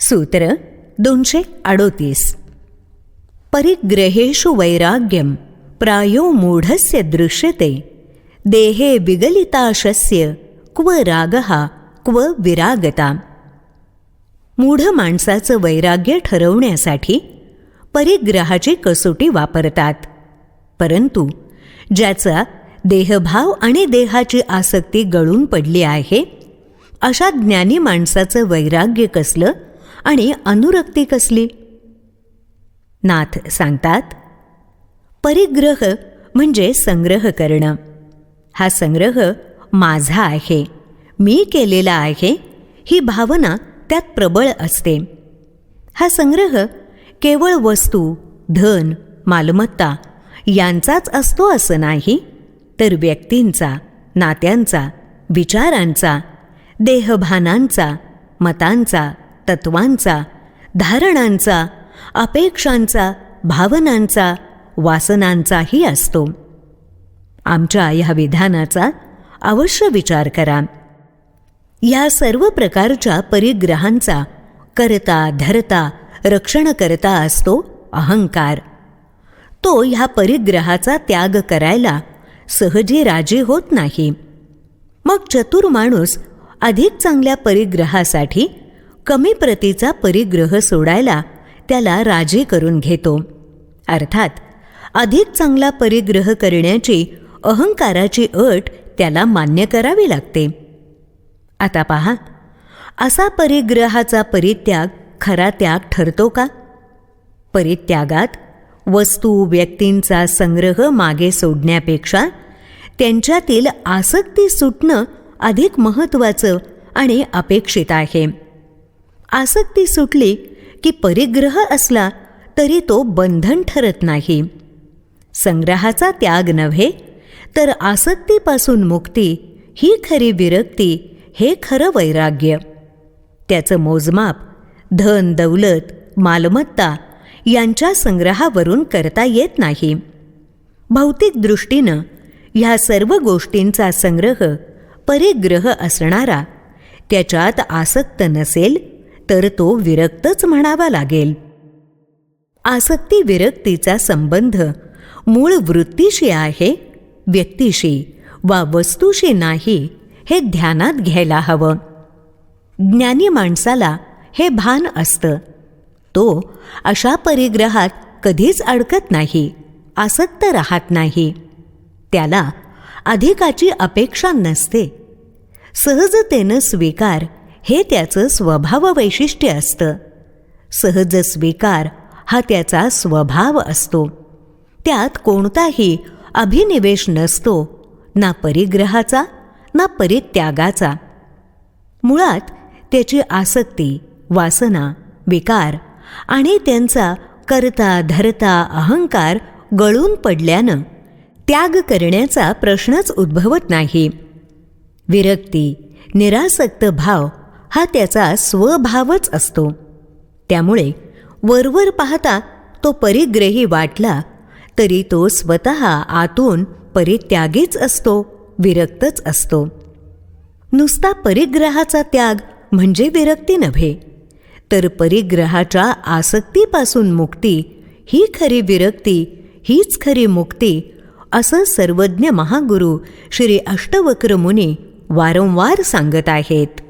सूत्र दोनशे अडोतीस. परिग्रहेषु वैराग्यं प्रायो मूढस्य दृश्यते. देहे विगलिताशस्य क्व रागः क्व विरागता. मूढ माणसाचं वैराग्य ठरवण्यासाठी परिग्रहाची कसोटी वापरतात. परंतु ज्याचा देहभाव आणि देहाची आसक्ती गळून पडली आहे अशा ज्ञानी माणसाचं वैराग्य कसलं? आणि अनुरक्ती कसली? नाथ सांगतात परिग्रह म्हणजे संग्रह करणं. हा संग्रह माझा आहे मी केलेला आहे ही भावना त्यात प्रबळ असते. हा संग्रह केवळ वस्तू धन मालमत्ता यांचाच असतो असं नाही तर व्यक्तींचा नात्यांचा विचारांचा देहभानांचा मतांचा तत्वांचा धारणांचा अपेक्षांचा भावनांचा वासनांचाही असतो. आमच्या ह्या विधानाचा अवश्य विचार करा. या सर्व प्रकारच्या परिग्रहांचा करता धरता रक्षण करता असतो अहंकार. तो ह्या परिग्रहाचा त्याग करायला सहजी राजी होत नाही. मग चतुर माणूस अधिक चांगल्या परिग्रहासाठी कमी प्रतीचा परिग्रह सोडायला त्याला राजी करून घेतो. अर्थात अधिक चांगला परिग्रह करण्याची अहंकाराची अट त्याला मान्य करावी लागते. आता पहा असा परिग्रहाचा परित्याग खरा त्याग ठरतो का? परित्यागात वस्तू व्यक्तींचा संग्रह मागे सोडण्यापेक्षा त्यांच्यातील आसक्ती सुटणं अधिक महत्त्वाचं आणि अपेक्षित आहे. आसक्ती सुटली की परिग्रह असला तरी तो बंधन ठरत नाही. संग्रहाचा त्याग नव्हे तर आसक्तीपासून मुक्ती ही खरी विरक्ती हे खरं वैराग्य. त्याचं मोजमाप धन दौलत मालमत्ता यांच्या संग्रहावरून करता येत नाही. भौतिक दृष्टीनं ह्या सर्व गोष्टींचा संग्रह परिग्रह असणारा त्याच्यात आसक्त नसेल तर तो विरक्तच म्हणावा लागेल. आसक्ती विरक्तीचा संबंध मूळ वृत्तीशी आहे व्यक्तीशी वा वस्तूशी नाही हे ध्यानात घ्यायला हवं. ज्ञानी माणसाला हे भान असतं. तो अशा परिग्रहात कधीच अडकत नाही आसक्त राहत नाही. त्याला अधिकाची अपेक्षा नसते. सहजतेनं स्वीकार हे त्याचं स्वभाव वैशिष्ट्य असतं. सहज स्वीकार हा त्याचा स्वभाव असतो. त्यात कोणताही अभिनिवेश नसतो ना परिग्रहाचा ना परित्यागाचा. मुळात त्याची आसक्ती वासना विकार आणि त्यांचा करता धरता अहंकार गळून पडल्यानं त्याग करण्याचा प्रश्नच उद्भवत नाही. विरक्ती निरासक्त भाव हा त्याचा स्वभावच असतो. त्यामुळे वरवर पाहता तो परिग्रही वाटला तरी तो स्वतः आतून परित्यागीच असतो विरक्तच असतो. नुसता परिग्रहाचा त्याग म्हणजे विरक्ती नव्हे तर परिग्रहाच्या आसक्तीपासून मुक्ती ही खरी विरक्ती हीच खरी मुक्ती असं सर्वज्ञ महागुरु श्री अष्टवक्र मुनी वारंवार सांगत आहेत.